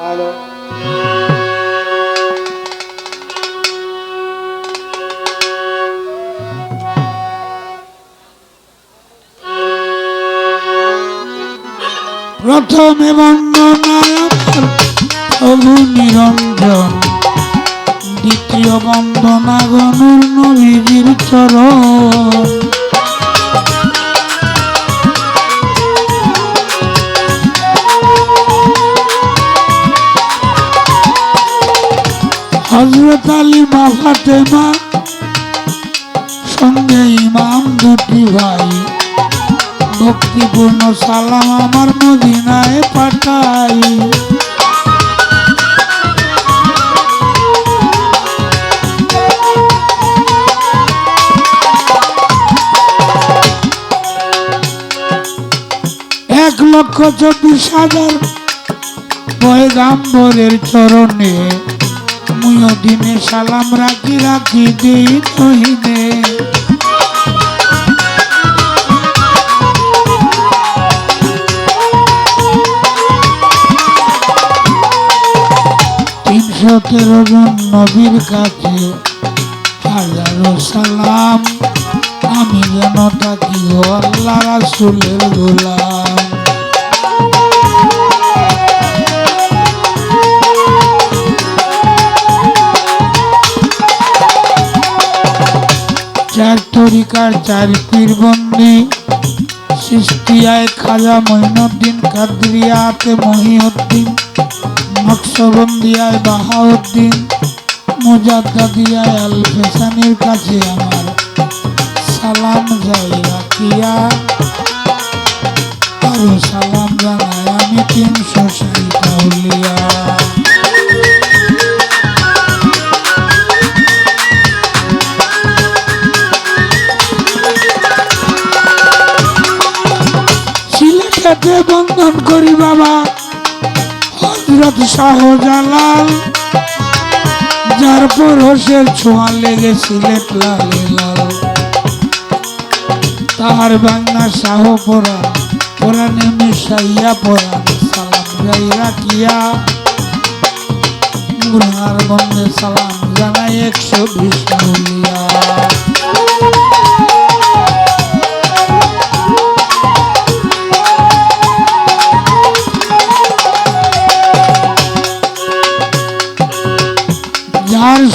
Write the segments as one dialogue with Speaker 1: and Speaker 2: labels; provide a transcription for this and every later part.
Speaker 1: Hello প্রথমে বন্দনায় নিরঞ্জন। দ্বিতীয় বন্দনা গণর নবীর চরণ। হজরত আলী মা ফাতেমা সঙ্গে ইমাম দুটি ভাই। ভক্তিপূর্ণ সালাম আমার মদিনায় পাঠাই। এক লক্ষ চব্বিশ হাজার পয়গাম্বরের চরণে মুয় দিনে সালাম রাখি রাখি দিই তহিনে। তিনশো তেরো জন নবীর কাছে হাজারো সালাম। আমি যেন থাকি আল্লাহ রাসুলের গোলাম। চার তরিকার চার পীরবন্দি সৃষ্টিয়ায় খাজা মঈনুদ্দিন কাদরিয়াতে মহিউদ্দিন নকশবন্দিয়ায় বাহাউদ্দিন, মুজাদ্দাদিয়ায় আল ফেসানির কাছে আমার সালাম যাই রাখিয়া। আরও সালাম জানাই আমি তিনশো ষাট উলিয়া বন্ধন করি বাবা। হজরত শাহজালাল, যার পরশের ছোঁয়া লেগে সিলেট লালে তাহার বাংলা শাহ পরা কোরআনে মিশাইয়া পরা সালাম যাই রাখিয়া গুরুনার বন্দে সালাম জানাই একশো বিশ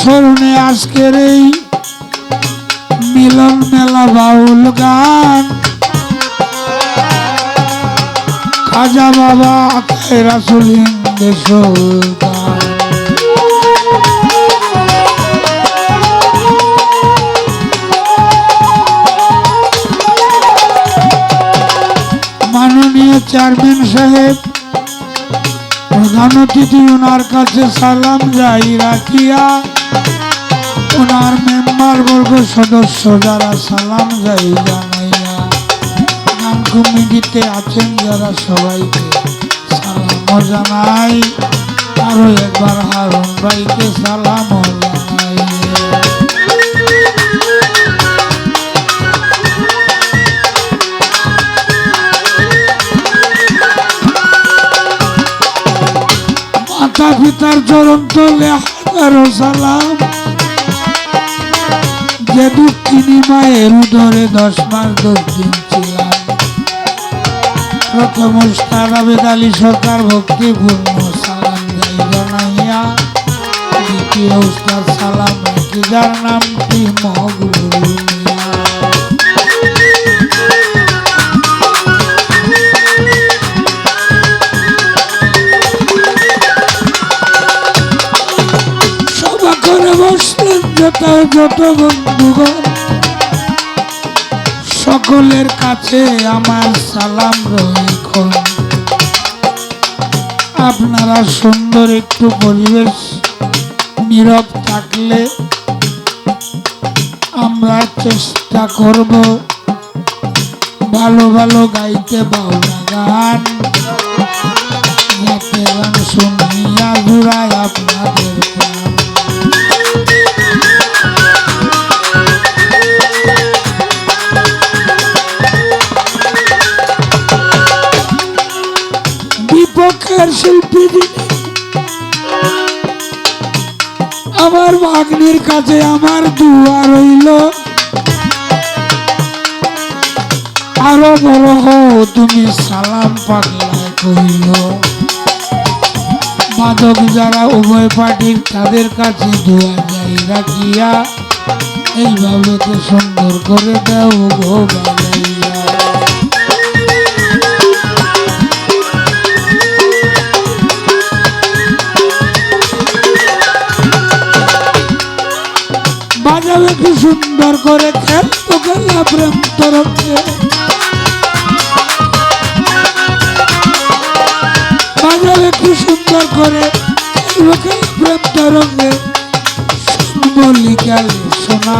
Speaker 1: স্মরণে আজকের এই মিলন মেলা বাউল গান। খাজা বাবা রাসুল হিন্দে মাননীয় চেয়ারম্যান সাহেব, প্রধান অতিথি, ওনার কাছে সালাম যাই রাখিয়া ওনার মেম্বার বর্গ সদস্য যারা সালাম যাই জানাইয়া। গান কমিটিতে আছেন যারা সবাইকে সালাম জানাই, আরও একবার হারুন ভাইকে সালাম মাতা পিতার চরণ হাজারো সালাম। যে দুঃখিনী মায়ের উদরে দশ মাস দশ দিন ছিলাম। প্রথম স্থান আবেদ আলী সরকার ভক্তিপূর্ণ সালাম যাই জানাইয়া। দ্বিতীয় স্থান সালাম যার মগবুল বসলেন যত বন্ধুগণ। সকলের কাছে আমার সালাম রইখন আপনারা সুন্দর একটু পরিবেশ, নীরব থাকলে আমরা চেষ্টা করব ভালো ভালো গাইতে বাউলা গান গান শুনিয়া জুড়ায় আপনাদের। সেই পৃথিবী। আমার ভাগ্নির কাছে আমার দুয়া রইল। আরও বড় হো তুমি সালাম পাগলায় কইল মাদক যারা উভয় পার্টির তাদের কাছে দুয়া যাই রাখিয়া, এইভাবে তো সুন্দর করে দেও গো আমার করে খেপ তোকে না প্রেম তরফে বাজারে সুন্দর করে প্রেম তরফে বলি সোনা।